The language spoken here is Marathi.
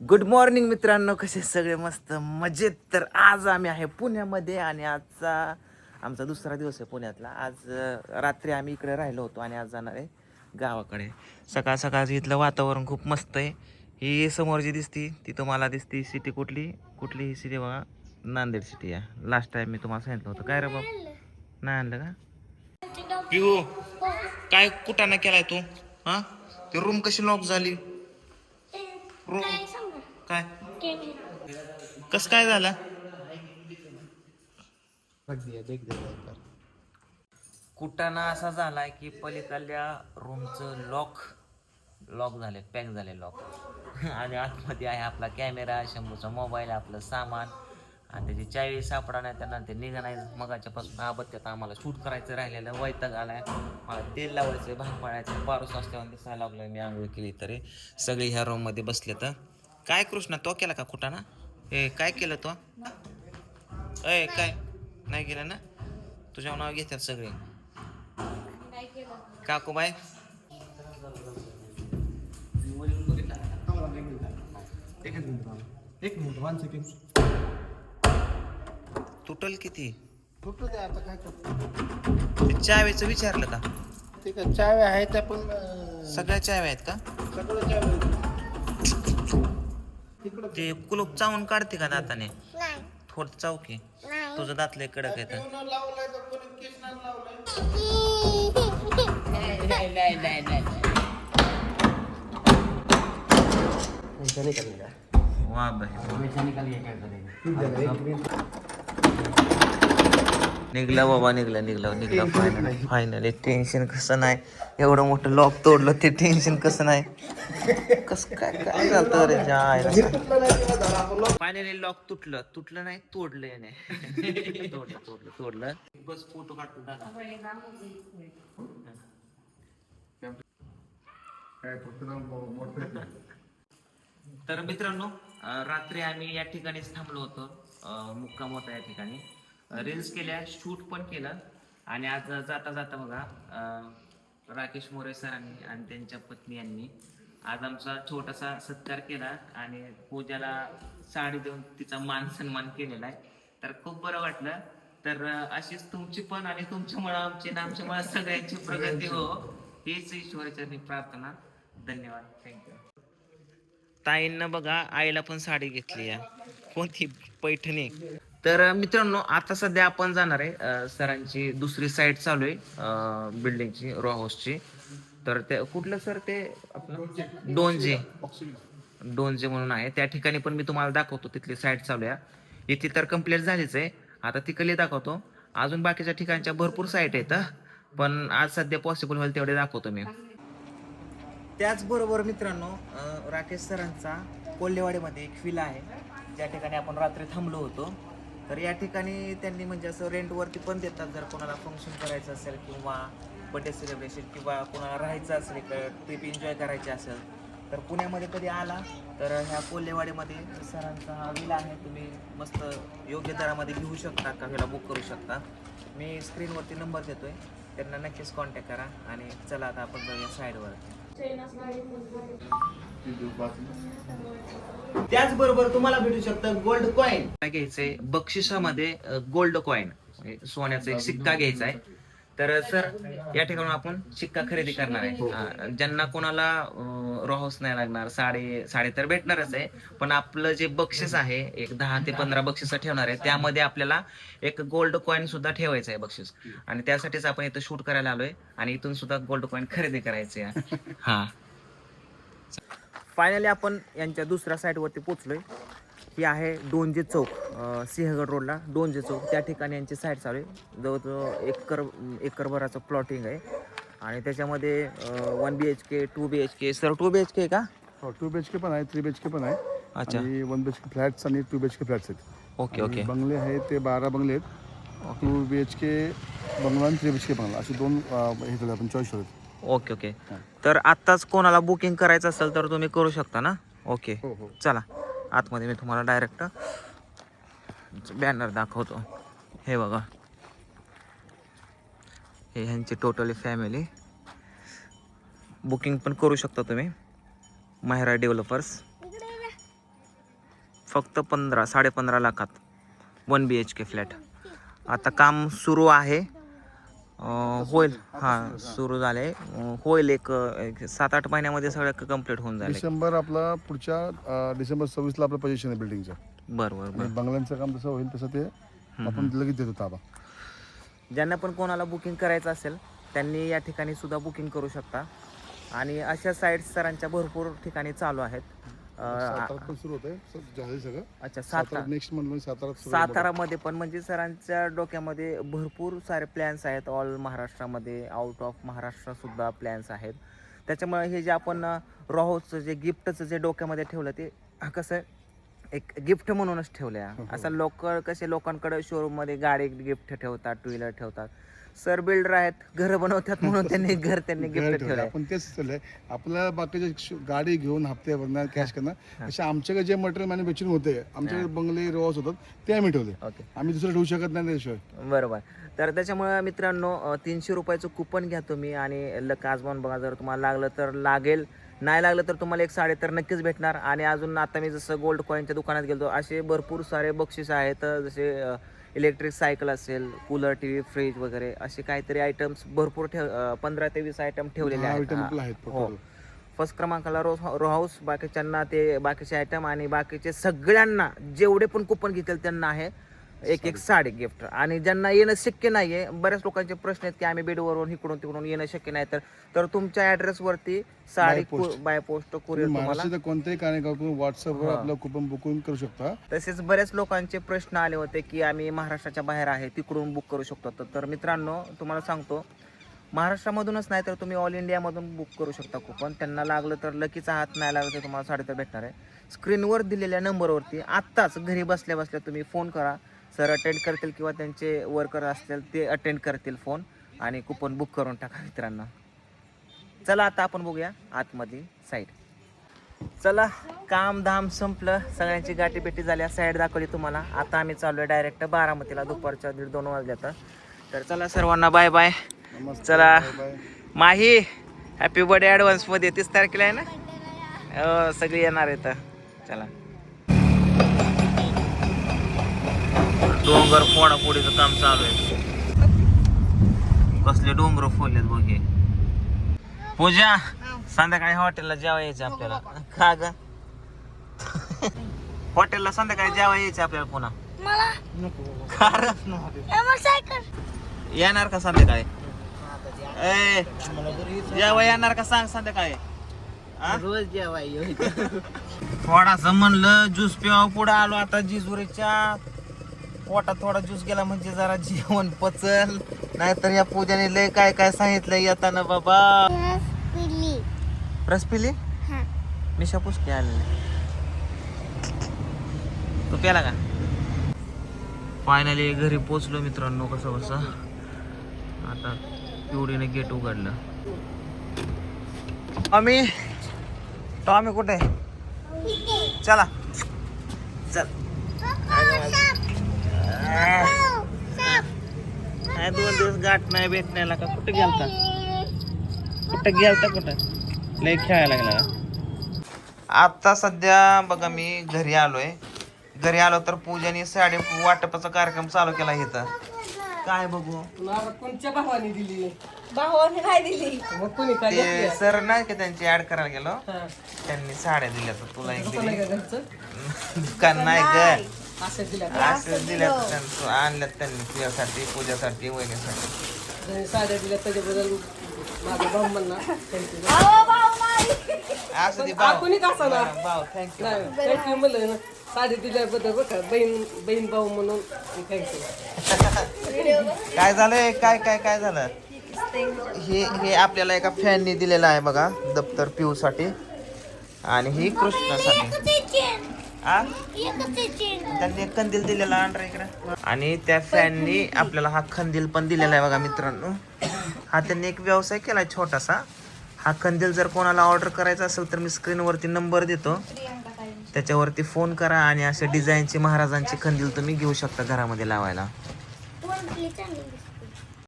गुड मॉर्निंग मित्रांनो. कसे सगळे मस्त? मजेत. तर आज आम्ही आहे पुण्यामध्ये आणि आजचा आमचा दुसरा दिवस आहे पुण्यातला. आज रात्री आम्ही इकडे राहिलो होतो आणि आज जाणार आहे गावाकडे. सकाळ सकाळचं इथलं वातावरण खूप मस्त आहे. ही समोर जी दिसती ती तुम्हाला दिसती सिटी कुठली? कुठली ही सिटी बघा? नांदेड सिटी आहे. लास्ट टाइम मी तुम्हाला सांगितलं होतं. काय रे बाब? नाही आणलं का? पिहू काय कुठं केलाय तू? हा? ते रूम कशी लॉक झाली? रूम काय? कस काय झालं? कुटाणा असा झालाय की पलीकडल्या रूमचं लॉक लॉक झाले पॅक झाले लॉक आणि आतमध्ये आहे आपला कॅमेरा शंभूचा मोबाईल आपलं सामान. आणि त्याची चावी सापडा नाही त्यांना ते निघा नाही मगाच्या पासून आबत्त्यात आम्हाला शूट करायचं राहिलेलं वैताग आलाय. मला तेल लावायचं भाग पाडायचं पारूस असल्यावर दिसायला लागलोय मी आंघोळ केली तरी. सगळी ह्या रूममध्ये बसले तर काय कृष्णा तो केला का कुटाणा ए काय केलं तो? अय काय? नाही केलं ना? तुझ्या नाव घेतात सगळे. काकूबाई? एक मिनिट वन सेकंड तुटल किती? कुठं ते आता काय करतो? ते चाव्याचं विचारलं का? ते काय चाव्या आहेत त्या पण अं, सगळ्या चाव्या आहेत का? सगळं चाव्या आहेत. ते कुलूप चावून काढते का दाताने? नाही. थोडं चावकी. तुझं दातले कडक आहे तर. कोणी लावलंय का कोणी केस नाही लावलंय वा बाई. निघला बाबा निघला निघला निघला फायनल फायनली टेन्शन कसं नाही? एवढं मोठं लॉक तोडलं ते टेन्शन कसं नाही? कस काय काय झालं रे. फायनली लॉक तुटलं. तुटलं नाही तोडलं याने. तोडलं तोडलं तोडलं. बस फोटो दादा तर मित्रांनो रात्री आम्ही या ठिकाणीच थांबलो होतो. मुक्काम होता या ठिकाणी. रील्स केल्या शूट पण केलं. आणि आज जाता जाता बघा अं, राकेश मोरे सरांनी आणि त्यांच्या पत्नी यांनी आज आमचा छोटासा सत्कार केला आणि पूजाला साडी देऊन तिचा मान सन्मान केलेला आहे. तर खूप बरं वाटलं. तर अं, अशीच तुमची पण आणि तुमच्यामुळे आमची आणि आमच्यामुळे सगळ्यांची प्रगती हो हीच ईश्वराचरणी प्रार्थना. धन्यवाद. थँक्यू ताईंना बघा आईला पण साडी घेतली आहे. कोणती? पैठणी. तर मित्रांनो आता सध्या आपण जाणार आहे सरांची दुसरी साईड चालू आहे बिल्डिंगची रो हाऊसची तर ते कुठलं सर ते आपलं? डोंजे डोंजे म्हणून आहे. त्या ठिकाणी पण मी तुम्हाला दाखवतो तिथली साईड चालू आहे. इथे तर कंप्लीट झालीच आहे. आता तिकडे दाखवतो. अजून बाकीच्या ठिकाणच्या भरपूर साईट आहेत पण आज सध्या पॉसिबल होईल तेवढे दाखवतो मी. त्याचबरोबर मित्रांनो राकेश सरांचा कोल्हेवाडीमध्ये एक विला आहे. ज्या ठिकाणी आपण रात्री थांबलो होतो. तर या ठिकाणी त्यांनी म्हणजे असं रेंटवरती पण देतात जर कोणाला फंक्शन करायचं असेल किंवा बड्डे सेलिब्रेशन किंवा कोणाला राहायचं असेल ट्रिप एन्जॉय करायची असेल तर पुण्यामध्ये कधी आला तर ह्या कोल्हेवाडीमध्ये सरांचा हा विला आहे. तुम्ही मस्त योग्य दरामध्ये घेऊ शकता का? विला बुक करू शकता. मी स्क्रीनवरती नंबर देतो आहे त्यांना नक्कीच कॉन्टॅक्ट करा आणि चला आता आपण जाऊया साईडवरती त्याचबरोबर तुम्हाला भेटू शकतं गोल्ड कॉईन काय घ्यायचंय बक्षिसामध्ये गोल्ड कॉईन सोन्याचा एक सिक्का घ्यायचा आहे तर सर या ठिकाणी आपण सिक्का खरेदी करणार आहे. हा, ज्यांना कोणाला रॉहाऊस नाही लागणार साडे साडे तर भेटणारच आहे. पण आपलं जे बक्षीस आहे एक दहा ते पंधरा बक्षीस ठेवणार आहे त्यामध्ये आपल्याला एक गोल्ड कॉईन सुद्धा ठेवायचं आहे बक्षीस. आणि त्यासाठीच आपण इथं शूट करायला आलोय आणि इथून सुद्धा गोल्ड कॉईन खरेदी करायचे हा. फायनली आपण यांच्या दुसऱ्या साईडवरती पोचलोय ही आहे डोंजे चौक सिंहगड रोडला डोंजे चौक त्या ठिकाणी यांची साईड चालू आहे. जवळजवळ एकर एकरभराचं प्लॉटिंग आहे. आणि त्याच्यामध्ये one B H K two B H K sir two B H K का? हो टू बी एच के पण आहे थ्री बी एच के पण आहे. अच्छा. आणि one B H K flats आणि two B H K flats आहेत. ओके ओके बंगले आहेत ते बारा बंगले आहेत. टू बी एच के बंगला आणि थ्री बी एच के बंगला. असे दोन हे केले आपण चॉईस होते ओके ओके तर आत्ताच कोणाला बुकिंग करायचं असेल तर तुम्ही करू शकता ना? ओके हो हो. चला. आतमध्ये मी तुम्हाला डायरेक्ट बॅनर दाखवतो. हे बघा. हे ह्यांची टोटली फॅमिली बुकिंग पण करू शकता तुम्ही. माहिरा डेव्हलपर्स फक्त पंधरा साडे पंधरा लाखात one B H K flat आता काम सुरू आहे. होईल. हां सुरू झाले. होईल एक सात आठ महिन्यामध्ये सगळं कंप्लीट होऊन झाले डिसेंबर आपला पुढच्या डिसेंबर सव्वीसला आपलं पोझिशन आहे बिल्डिंगचं बरं बरं बंगल्यांचं काम जसं होईल तसं ते आपण लगेच देतो ताबा. ज्यांना पण कोणाला बुकिंग करायचं असेल त्यांनी या ठिकाणी सुद्धा बुकिंग करू शकता. आणि अशा साईट्स सरांच्या भरपूर ठिकाणी चालू आहेत. सातारात पण सुरू होतंय. स- झाले सगळं. अच्छा सातारा नेक्स्ट सातारात सातारामध्ये पण म्हणजे सरांच्या डोक्यामध्ये भरपूर सारे प्लॅन्स आहेत ऑल महाराष्ट्रामध्ये आउट ऑफ महाराष्ट्र सुद्धा प्लॅन्स आहेत. त्याच्यामुळे हे जे आपण रोहोचं जे गिफ्टचं जे डोक्यामध्ये ठेवलं ते कसं एक गिफ्ट म्हणूनच ठेवलं आहे असं लोक कसे लोकांकडे शोरूममध्ये गाडी गिफ्ट ठेवतात टू व्हीलर ठेवतात. सर बिल्डर आहेत घरं बनवतात म्हणून त्यांनी घर त्यांनी गिफ्ट ठेवलंय. ठेवलंय. आपण तेच चाललंय आपल्याला बाकीचे गाडी घेऊन हप्ते भरणार कॅश करणार. अशा आमच्याकडे जे मटेरियल मॅन्युफॅक्चरिंग होते आमच्याकडे बंगले रोज होतात ते आम्ही ठेवले. आम्ही दुसरं ठेवू शकत नाही त्याशिवाय. बरोबर. तर त्याच्यामुळे मित्रांनो तीनशे रुपयाचं कुपन घ्या तुम्ही आणि लक आजमावून बघा जर तुम्हाला लागलं तर लागेल. नाही लागलं तर तुम्हाला एक साडे तर नक्कीच भेटणार. आणि अजून आता मी जसं गोल्ड कॉईनच्या दुकानात गेलो असे भरपूर सारे बक्षीस आहेत. जसे इलेक्ट्रिक सायकल असेल कूलर टी व्ही फ्रीज वगैरे असे काहीतरी आयटम्स भरपूर ठेव पंधरा ते वीस आयटम ठेवलेले आहेत. item हा. फर्स्ट क्रमांकाला रो रो हाऊस बाकीच्यांना ते बाकीचे आयटम आणि बाकीचे सगळ्यांना जेवढे पण कुपन घेतील त्यांना आहे. एक एक साडी गिफ्ट. आणि ज्यांना येणं शक्य नाहीये बऱ्याच लोकांचे प्रश्न आहेत की आम्ही बेडवरून इकडून तिकडून येणं शक्य नाही. तर तर तुमच्या ऍड्रेस वरती साडी. बाय पोस्ट कुरिअर तुम्ही तुम्हाला कोणत्याही कार्यक्रम व्हॉट्सअपवर आपलं कुपन बुकिंग करू शकता. तसेच बरेच लोकांचे प्रश्न आले होते की आम्ही महाराष्ट्राच्या बाहेर आहे तिकडून बुक करू शकतो. तर- तर मित्रांनो तुम्हाला सांगतो महाराष्ट्रामधूनच नाही तर तुम्ही ऑल इंडियामधून बुक करू शकता कुपन त्यांना लागलं तर लकीच आहात नाही लागलं तर तुम्हाला साडे तर भेटणार आहे. स्क्रीनवर दिलेल्या नंबरवरती आत्ताच घरी बसल्या बसल्या तुम्ही फोन करा. सर अटेंड करतील किंवा त्यांचे वर्कर असतील ते अटेंड करतील फोन आणि कुपन बुक करून टाका मित्रांनो. चला आता आपण बघूया आतमध्ये साईड चला काम धाम संपलं. सगळ्यांची गाठी पेटी झाल्या साईड दाखवली तुम्हाला. आता आम्ही चालू आहे डायरेक्ट बारामतीला. दुपारच्या दीड दोन वाजल्या तर तर चला सर्वांना बाय बाय चला. माही हॅपी बर्थडे ॲडव्हान्समध्ये. तीस तारखेला आहे ना? हो सगळी येणार आहेत. चला. डोंगर फोडाफोडीचं काम चालू आहे. कसले डोंगर फोडलेत बघ हे. पूजा संध्याकाळी हॉटेलला जेवा यायचं आपल्याला. का ग? हॉटेलला संध्याकाळी जेवा यायचं आपल्याला पुन्हा. येणार का संध्याकाळी? ए जेव्हा येणार का सांग संध्याकाळी? रोज थोडासा म्हणलं ज्यूस पिवा पुढे आलो आता जिजुरीच्या. पोटात थोडा ज्यूस गेला म्हणजे जरा जेवण पचल. नाहीतर या पूजाने लय काय काय सांगितलं येताना बाबा. रस पिली हा. मिशा पुसकी आलेली तू प्याला का? फायनली घरी पोचलो मित्रांनो कसं कसं आता पिवडीने गेट उघडलं. टॉमी टॉमी कुठे? चला. चल. नाही दोन दिवस गाठ नाही भेटण्याला का कुठे गेलता? कुठं गेलता कुठं? लय खेळायला लागला? आता सध्या बघा मी घरी आलोय. घरी आलो तर पूजाने साडी वाटपाचा कार्यक्रम चालू केला इथं. काय बघू? कोणच्या भावाने दिली? भावाने काय दिली. मग कोणी काय ते सर नाही का त्यांची ऍड करायला गेलो. त्यांनी साड्या दिल्या तर तुला एक दिली. दुकान नाही ग. असं दिल्या असं दिल्या आणल्यात त्यांनी तुझ्यासाठी पूजासाठी वहिनीसाठी. त्यांनी साड्या दिल्या त्याच्याबद्दल माझा भाऊ थँक्यू असं दे भाऊ. कोणी का असं ना भाऊ थँक्यू नाही थँक्यू म्हणलं ना. साडी दिल्याबद्दल बघा बहीण बहीण भाऊ म्हणून थँक्यू काय झालंय? काय काय काय झालं? हे हे आपल्याला एका फॅननी दिलेलं आहे बघा दप्तर पिऊ साठी आणि ही कृष्णासाठी. आ? त्यांनी एक कंदील दिलेला इकडे. आणि त्या फॅननी आपल्याला हा कंदील पण दिलेला आहे बघा मित्रांनो. हा त्यांनी एक व्यवसाय केला छोटासा. हा कंदील जर कोणाला ऑर्डर करायचा असेल तर मी स्क्रीनवरती नंबर देतो. त्याच्यावरती फोन करा आणि असे डिझाईनचे महाराजांचे कंदील तुम्ही घेऊ शकता घरामध्ये लावायला.